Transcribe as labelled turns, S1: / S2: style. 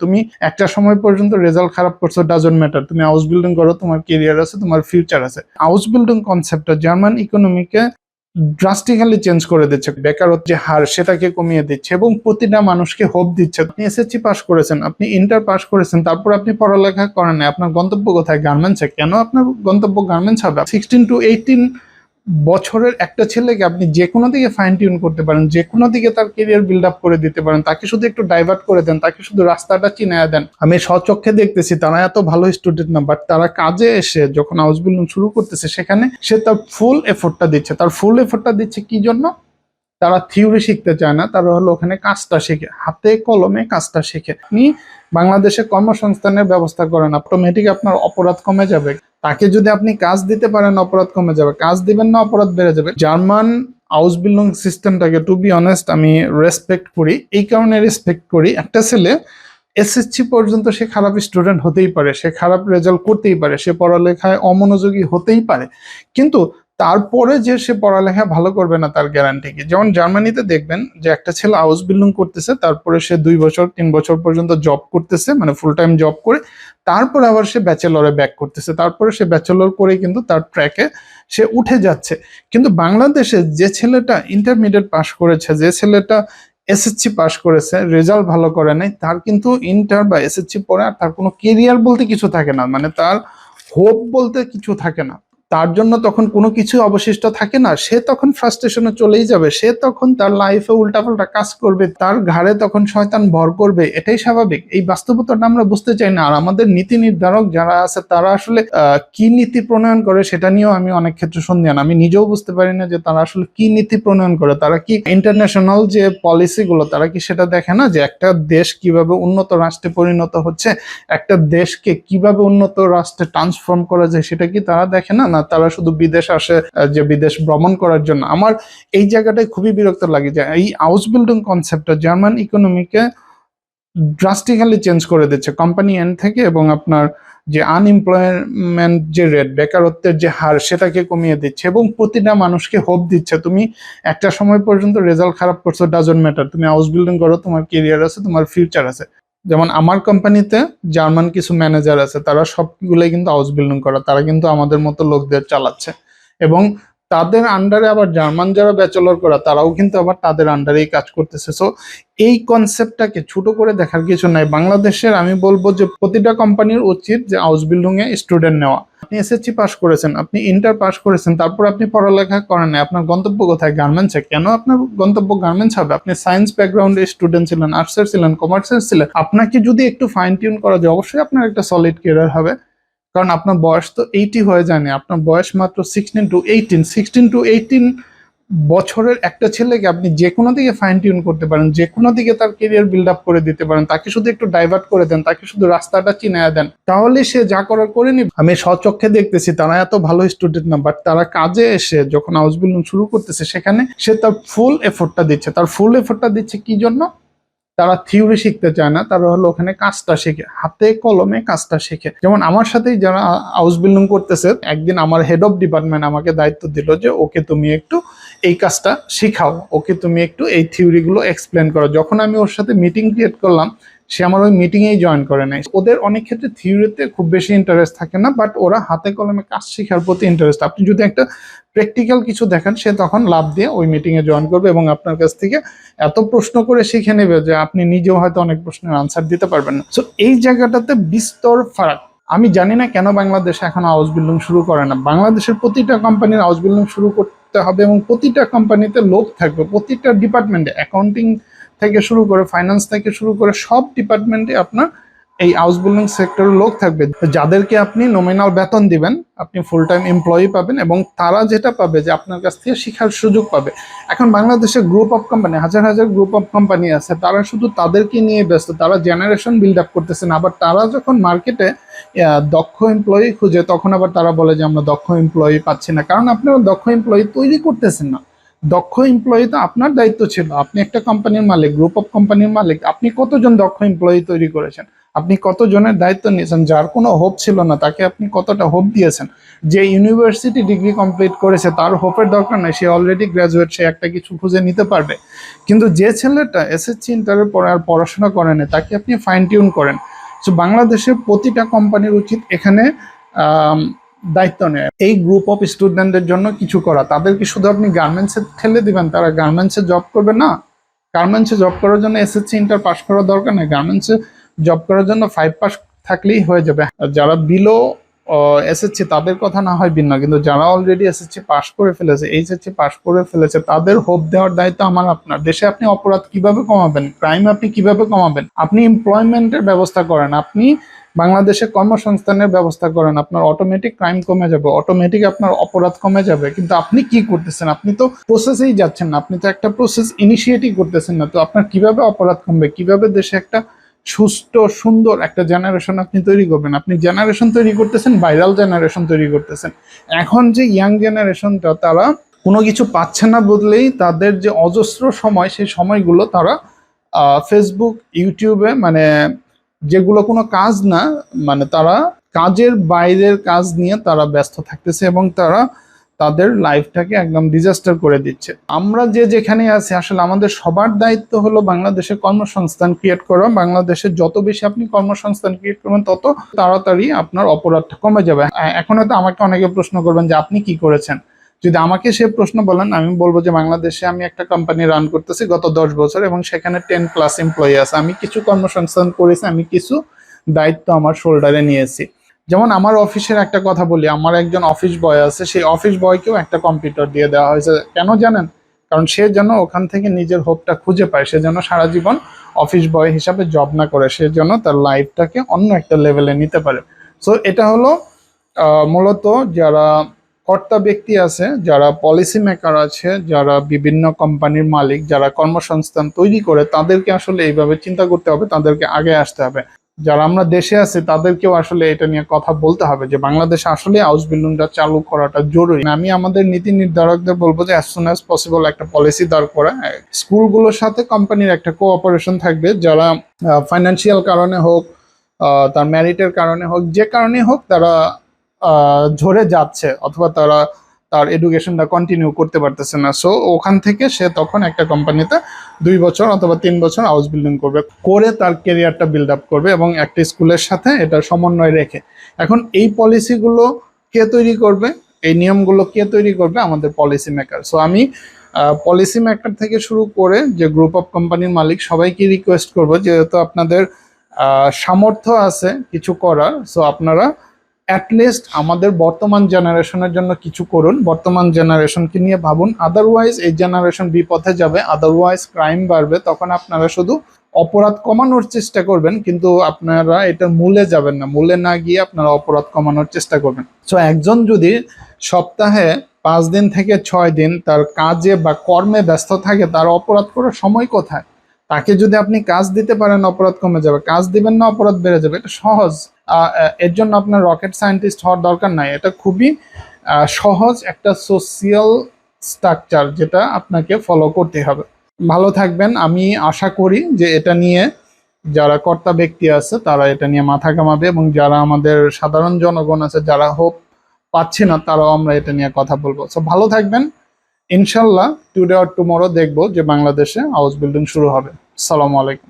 S1: তুমি একটা সময় পর্যন্ত রেজাল্ট খারাপ করছ ডাজন ম্যাটার তুমি হাউস বিল্ডিং করো, তোমার কেরিয়ার আছে, তোমার ফিউচার আছে। হাউস বিল্ডিং কনসেপ্টটা জার্মান ইকোনমিকে ড্রাস্টিক্যালি চেঞ্জ করে দিচ্ছে। বেকারত্ব যে হার সেটাকে কমিয়ে দিচ্ছে এবং প্রতিটা মানুষকে হোপ দিচ্ছে। আপনি এসএসসি পাস করেছেন, আপনি ইন্টার পাস করেছেন, তারপর আপনি পড়ালেখা করেন আপনার গন্তব্য কোথায়? গার্মেন্টসে কেন আপনার গন্তব্য গার্মেন্টস হবে? সিক্সটিন টু এইটিন বছরের একটা ছেলেকে আপনি যে কোনো দিকে ফাইন টিউন করতে পারেন, যে কোনো দিকে তার কেরিয়ার বিল্ড আপ করে দিতে পারেন, তাকে শুধু একটু ডাইভার্ট করে দেন, তাকে শুধু রাস্তাটা চিনে দেন। আমি স্বচক্ষে দেখতেছি, তারা এত ভালো স্টুডেন্ট না বাট তারা কাজে এসে যখন হাউস বিল্ডিং শুরু করতেছে, সেখানে সে তার ফুল এফোর্টটা দিচ্ছে। তার ফুল এফোর্টটা দিচ্ছে কি জন্য? তারা থিওরি শিখতে চায় না, তারা হলো ওখানে কাজটা শেখে, হাতে কলমে কাজটা শেখে। আপনি বাংলাদেশে কর্মসংস্থানের ব্যবস্থা করেন অটোমেটিক আপনার অপরাধ কমে যাবে। তাকে যদি আপনি কাজ দিতে পারেন, অপরাধ কমে যাবে। কাজ দিবেন না, অপরাধ বেড়ে যাবে। জার্মান হাউস বিল্ডিং সিস্টেমটাকে টু বি অনেস্ট আমি রেসপেক্ট করি। এই কারণে রেসপেক্ট করি। একটা ছেলে এসএসসি পর্যন্ত সে খারাপ স্টুডেন্ট হতেই পারে, সে খারাপ রেজাল্ট করতেই পারে, সে পড়ালেখায় অমনোযোগী হতেই পারে। কিন্তু তারপরে যে সে পড়ালেখা ভালো করবে না তার গ্যারান্টি কি? যেমন জার্মানিতে দেখবেন যে একটা ছেলে হাউস বিল্ডিং করতেছে, তারপরে সে দুই বছর, তিন বছর পর্যন্ত জব করতেছে মানে ফুল টাইম জব করে, তারপরে আবার সে ব্যাচেলরে ব্যাক করতেছে, তারপরে সে ব্যাচেলর করে কিন্তু তার ট্র্যাকে সে উঠে যাচ্ছে। কিন্তু বাংলাদেশে যে ছেলেটা ইন্টারমিডিয়েট পাশ করেছে, যে ছেলেটা এসএসসি পাশ করেছে রেজাল্ট ভালো করে নাই, তার কিন্তু ইন্টার বা এসএসসি পরে আর তার কোনো কেরিয়ার বলতে কিছু থাকে না মানে তার হোপ বলতে কিছু থাকে না। তার জন্য তখন কোনো কিছু অবশিষ্ট থাকে না। সে তখন ফ্রাস্ট্রেশনে চলেই যাবে। সে তখন তার লাইফে উল্টাপাল্টা কাজ করবে। তার ঘাড়ে তখন শয়তান ভর করবে। এটাই স্বাভাবিক। এই বাস্তবতাটা আমরা বুঝতে চাই না। আর আমাদের নীতি নির্ধারক যারা আছে, তারা আসলে কি নীতি প্রণয়ন করে সেটা নিয়েও আমি অনেক ক্ষেত্রে সন্দেহান আমি নিজেও বুঝতে পারি না যে তারা আসলে কি নীতি প্রণয়ন করে। তারা কি ইন্টারন্যাশনাল যে পলিসিগুলো তারা কি সেটা দেখে না যে একটা দেশ কীভাবে উন্নত রাষ্ট্রে পরিণত হচ্ছে? একটা দেশকে কীভাবে উন্নত রাষ্ট্রে ট্রান্সফর্ম করা যায় সেটা কি তারা দেখে না না, তারা শুধু বিদেশ আসে যে বিদেশ ভ্রমণ করার জন্য। আমার এই জায়গাটায় খুবই বিরক্ত লাগে যে এই হাউস বিল্ডিং কনসেপ্টটা জার্মান ইকোনমিকে ড্রাস্টিক্যালি চেঞ্জ করে দিচ্ছে। কোম্পানি এন্ড থেকে এবং আপনার যে আনএমপ্লয়মেন্ট যে রেট বেকারত্বের যে হার, সেটাকে কমিয়ে দিচ্ছে এবং প্রতিটা মানুষকে হোপ দিচ্ছে, তুমি একটা সময় পর্যন্ত রেজাল্ট খারাপ করছ ডাজন ম্যাটার তুমি হাউস বিল্ডিং করো, তোমার কেরিয়ার আছে, তোমার ফিউচার আছে। যেমন আমার কোম্পানিতে জার্মান কিছু ম্যানেজার আছে, তারা সবগুলোই কিন্তু হাউস বিল্ডিং করা, তারা কিন্তু আমাদের মতো লোকদের চালাচ্ছে। এবং তাদের আন্ডারে আবার জার্মান যারা ব্যাচেলর করা, তারাও কিন্তু আবার তাদের আন্ডারেই কাজ করতেছে। সো এই কনসেপ্টটাকে ছোট করে দেখার কিছু নাই। বাংলাদেশের আমি বলব যে, প্রতিটা কোম্পানির উচিত যে হাউস বিল্ডিং এ স্টুডেন্ট নেওয়া। আপনি এসএসসি পাস করেছেন, আপনি ইন্টার পাস করেছেন, তারপর আপনি পড়ালেখা করেন নাই, আপনার গন্তব্য কোথায়? গার্মেন্টসে কেন আপনার গন্তব্য গার্মেন্টস হবে? আপনি সায়েন্স ব্যাকগ্রাউন্ডের স্টুডেন্ট ছিলেন আর্টসের ছিলেন কমার্সের ছিলেন। আপনাকে যদি একটু ফাইন টিউন করা যায়, অবশ্যই আপনার একটা সলিড কেরিয়ার হবে। কারণ আপনার বয়স তো এইটি হয়ে যায়নি। আপনার বয়স মাত্র sixteen to eighteen sixteen to eighteen বছরের একটা ছেলেকে আপনি যে কোনো দিকে ফাইন টিউন করতে পারেন যে কোনো দিকে তার কেরিয়ার বিল্ড আপ করে দিতে পারেন, তাকে শুধু একটু ডাইভার্ট করে দেন, তাকে শুধু রাস্তাটা চিনে দেন, তাহলে সে যা করার করে নিবে। আমি স্বচক্ষে দেখতেছি, তারা এত ভালো স্টুডেন্ট না বাট তারা কাজে এসে যখন হাউস বিল্ডিং শুরু করতেছে, সেখানে সে তার ফুল এফোর্টটা দিচ্ছে। তার ফুল এফোর্টটা দিচ্ছে কি জন্য? তারা থিওরি শিখতে চায় না, তারা হলো ওখানে কাজটা শেখে, হাতে কলমে কাজটা শেখে। যেমন আমার সাথেই যারা হাউস বিল্ডিং করতেছে, একদিন আমার হেড অফ ডিপার্টমেন্ট আমাকে দায়িত্ব দিল যে, ওকে তুমি একটু এই কাজটা শিখাও, ওকে তুমি একটু এই থিওরিগুলো এক্সপ্লেন করো। যখন আমি ওর সাথে মিটিং ক্রিয়েট করলাম সে আমার ওই মিটিংয়েই জয়েন করে নাই। ওদের অনেক ক্ষেত্রে থিওরিতে খুব বেশি ইন্টারেস্ট থাকে না বাট ওরা হাতে কলমে কাজ শেখার প্রতি ইন্টারেস্ট আপনি যদি একটা প্র্যাকটিক্যাল কিছু দেখেন, সে তখন লাভ দিয়ে ওই মিটিংয়ে জয়েন করবে এবং আপনার কাছ থেকে এত প্রশ্ন করে শিখে নেবে যে আপনি নিজেও হয়তো অনেক প্রশ্নের আনসার দিতে পারবেন না। সো এই জায়গাটাতে বিস্তর ফারাক। আমি জানি না কেন বাংলাদেশ এখন হাউস বিল্ডিং শুরু করে না। বাংলাদেশের প্রতিটা কোম্পানির হাউস বিল্ডিং শুরু করতে হবে এবং প্রতিটা কোম্পানিতে লোক থাকবে। প্রতিটা ডিপার্টমেন্টে অ্যাকাউন্টিং থেকে শুরু করে ফাইন্যান্স থেকে শুরু করে সব ডিপার্টমেন্টে আপনার এই হাউস বিল্ডিং সেক্টরের লোক থাকবে। যাদেরকে আপনি নমিনাল বেতন দিবেন, আপনি ফুল টাইম এমপ্লয়ি পাবেন এবং তারা যেটা পাবে যে আপনার কাছ থেকে শেখার সুযোগ পাবে। এখন বাংলাদেশে গ্রুপ অফ কোম্পানি হাজার হাজার গ্রুপ অফ কোম্পানি আছে, তারা শুধু তাদেরকে নিয়ে ব্যস্ত, তারা জেনারেশন বিল্ড আপ করতেছেন আবার তারা যখন মার্কেটে দক্ষ এমপ্লয়ি খুঁজে, তখন আবার তারা বলে যে আমরা দক্ষ এমপ্লয়ি পাচ্ছি না, কারণ আপনারা দক্ষ এমপ্লয়ি তৈরি করতেছেন না। দক্ষ এমপ্লয়ি তো আপনার দায়িত্ব ছিল। আপনি একটা কোম্পানির মালিক গ্রুপ অফ কোম্পানির মালিক, আপনি কতজন দক্ষ এমপ্লয়ি তৈরি করেছেন? আপনি কতজনের দায়িত্ব নিয়েছেন? যার কোনো হোপ ছিল না, তাকে আপনি কতটা হোপ দিয়েছেন? যে ইউনিভার্সিটি ডিগ্রি কমপ্লিট করেছে, তার হোপের দরকার নেই, সে অলরেডি গ্রাজুয়েট সে একটা কিছু খুঁজে নিতে পারবে। কিন্তু যে ছেলেটা এসএসসি ইন্টারের পরে আর পড়াশোনা করেনি তাকে আপনি ফাইন টিউন করেন। সো বাংলাদেশের প্রতিটা কোম্পানির উচিত এখানে দায়িত্ব নেয়। এই গ্রুপ অফ স্টুডেন্টদের জন্য কিছু করা। তাদেরকে শুধু আপনি গার্মেন্টসে ঠেলে দিবেন? তারা গার্মেন্টসে জব করবে না? গার্মেন্টসে জব করার জন্য এসএসসি ইন্টার পাস করার দরকার নেই। গার্মেন্টসে জব করার জন্য ফাইভ পাস থাকলেই হয়ে যাবে। যারা বিলো এসএসসি তাদের কথা না হয় ভিন্ন। কিন্তু যারা অলরেডি এসএসসি পাস করে ফেলেছে এইচএসসি পাস করে ফেলেছে, তাদের হোপ দেওয়ার দায়িত্ব আমার আপনার। দেশে আপনি অপরাধ কীভাবে কমাবেন? ক্রাইম আপনি কীভাবে কমাবেন? আপনি এমপ্লয়মেন্টের ব্যবস্থা করেন। আপনি বাংলাদেশে কর্মসংস্থানের ব্যবস্থা করেন, আপনার অটোমেটিক ক্রাইম কমে যাবে অটোমেটিক আপনার অপরাধ কমে যাবে। কিন্তু আপনি কি করতেছেন? আপনি তো প্রসেসেই যাচ্ছেন না, আপনি তো একটা প্রসেস ইনিশিয়েটিভ করতেছেন না। তো আপনার কীভাবে অপরাধ কমবে? কীভাবে দেশে একটা সুস্থ, সুন্দর একটা জেনারেশন আপনি তৈরি করবেন? আপনি জেনারেশন তৈরি করতেছেন ভাইরাল জেনারেশন তৈরি করতেছেন। এখন যে ইয়াং জেনারেশনটা তারা কোনো কিছু পাচ্ছে না বদলেই তাদের যে অজস্র সময়, সেই সময়গুলো তারা ফেসবুক ইউটিউবে মানে যেগুলো কোনো কাজ না মানে তারা কাজের বাইরের কাজ নিয়ে তারা ব্যস্ত থাকতেছে এবং তারা তাদের লাইফটাকে একদম ডিজাস্টার করে দিচ্ছে। আমরা যে যেখানে আছি, আসলে আমাদের সবার দায়িত্ব হলো বাংলাদেশে কর্মসংস্থান ক্রিয়েট করা। বাংলাদেশে যত বেশি আপনি কর্মসংস্থান ক্রিয়েট করবেন, তত তাড়াতাড়ি আপনার অপরাধটা কমে যাবে। এখন হয়তো আমাকে অনেকে প্রশ্ন করবেন যে, আপনি কি করেছেন? যদি আমাকে সে প্রশ্ন বলেন, আমি বলব যে বাংলাদেশে আমি একটা কোম্পানি রান করতেছি গত দশ বছর এবং সেখানে টেন প্লাস এমপ্লয়ি আছে। আমি কিছু কর্মসংস্থান করেছি, আমি কিছু দায়িত্ব আমার শোল্ডারে নিয়েছি। যেমন আমার অফিসের একটা কথা বলি, আমার একজন অফিস বয় আছে, সেই অফিস বয়কেও একটা কম্পিউটার দিয়ে দেওয়া হয়েছে। কেন জানেন? কারণ সে যেন ওখান থেকে নিজের হোপটা খুঁজে পায়, সে যেন সারা জীবন অফিস বয় হিসাবে জব না করে, সে যেন তার লাইফটাকে অন্য একটা লেভেলে নিতে পারে। সো এটা হলো মূলত যারা কর্তা ব্যক্তি আছে, যারা পলিসি মেকার আছে, যারা বিভিন্ন কোম্পানির মালিক, যারা কর্মসংস্থান তৈরি করে, তাদেরকে আসলে এইভাবে চিন্তা করতে হবে, তাদেরকে আগে আসতে হবে। যারা আমরা দেশে আছি, তাদেরকেও আসলে এটা নিয়ে কথা বলতে হবে যে, বাংলাদেশে আসলে হাউস বিল্ডিংটা চালু করাটা জরুরি। আমি আমাদের নীতি নির্ধারকদের বলব যে অ্যাজ সুন অ্যাজ পসিবল একটা পলিসি দাঁড় করা। স্কুলগুলোর সাথে কোম্পানির একটা কোঅপারেশন থাকবে, যারা ফাইন্যান্সিয়াল কারণে হোক তার ম্যারিটের কারণে হোক, যে কারণে হোক, তারা ঝরে যাচ্ছে অথবা তারা তার এডুকেশনটা কন্টিনিউ করতে পারতেছে না। সো ওখান থেকে সে তখন একটা কোম্পানিতে দুই বছর অথবা তিন বছর হাউস বিল্ডিং করবে, করে তার কেরিয়ারটা বিল্ড আপ করবে এবং একটা স্কুলের সাথে এটা সমন্বয় রেখে। এখন এই পলিসিগুলো কে তৈরি করবে? এই নিয়মগুলো কে তৈরি করবে? আমাদের পলিসি মেকার সো আমি পলিসি মেকার থেকে শুরু করে যে গ্রুপ অফ কোম্পানির মালিক সবাইকে রিকোয়েস্ট করব, যেহেতু আপনাদের সামর্থ্য আছে কিছু করার। সো আপনারা অ্যাটলিস্ট আমাদের বর্তমান জেনারেশনের জন্য কিছু করুন। বর্তমান জেনারেশনকে নিয়ে ভাবুন। আদারওয়াইজ এই জেনারেশন বিপথে যাবে। আদারওয়াইজ ক্রাইম বাড়বে। তখন আপনারা শুধু অপরাধ কমানোর চেষ্টা করবেন, কিন্তু আপনারা এটা মূলে যাবেন না। মূলে না গিয়ে আপনারা অপরাধ কমানোর চেষ্টা করবেন। সো একজন যদি সপ্তাহে পাঁচ দিন থেকে ছয় দিন তার কাজে বা কর্মে ব্যস্ত থাকে, তার অপরাধ করার সময় কোথায়? তাকে যদি আপনি কাজ দিতে পারেন, অপরাধ কমে যাবে। কাজ দিবেন না, অপরাধ বেড়ে যাবে। এটা সহজ। এর জন্য আপনার রকেট সায়েন্টিস্ট হওয়ার দরকার নাই। এটা খুবই সহজ একটা সোশিয়াল স্ট্রাকচার যেটা আপনাকে ফলো করতে হবে। ভালো থাকবেন। আমি আশা করি যে এটা নিয়ে যারা কর্তা ব্যক্তি আছে, তারা এটা নিয়ে মাথা কামাবে এবং যারা আমাদের সাধারণ জনগণ আছে, যারা হোপ পাচ্ছে না, তারাও আমরা এটা নিয়ে কথা বলব। সো ভালো থাকবেন। ইনশাল্লাহ টুডে অর টুমরো দেখব যে বাংলাদেশে হাউস বিল্ডিং শুরু হবে। সালামু আলাইকুম।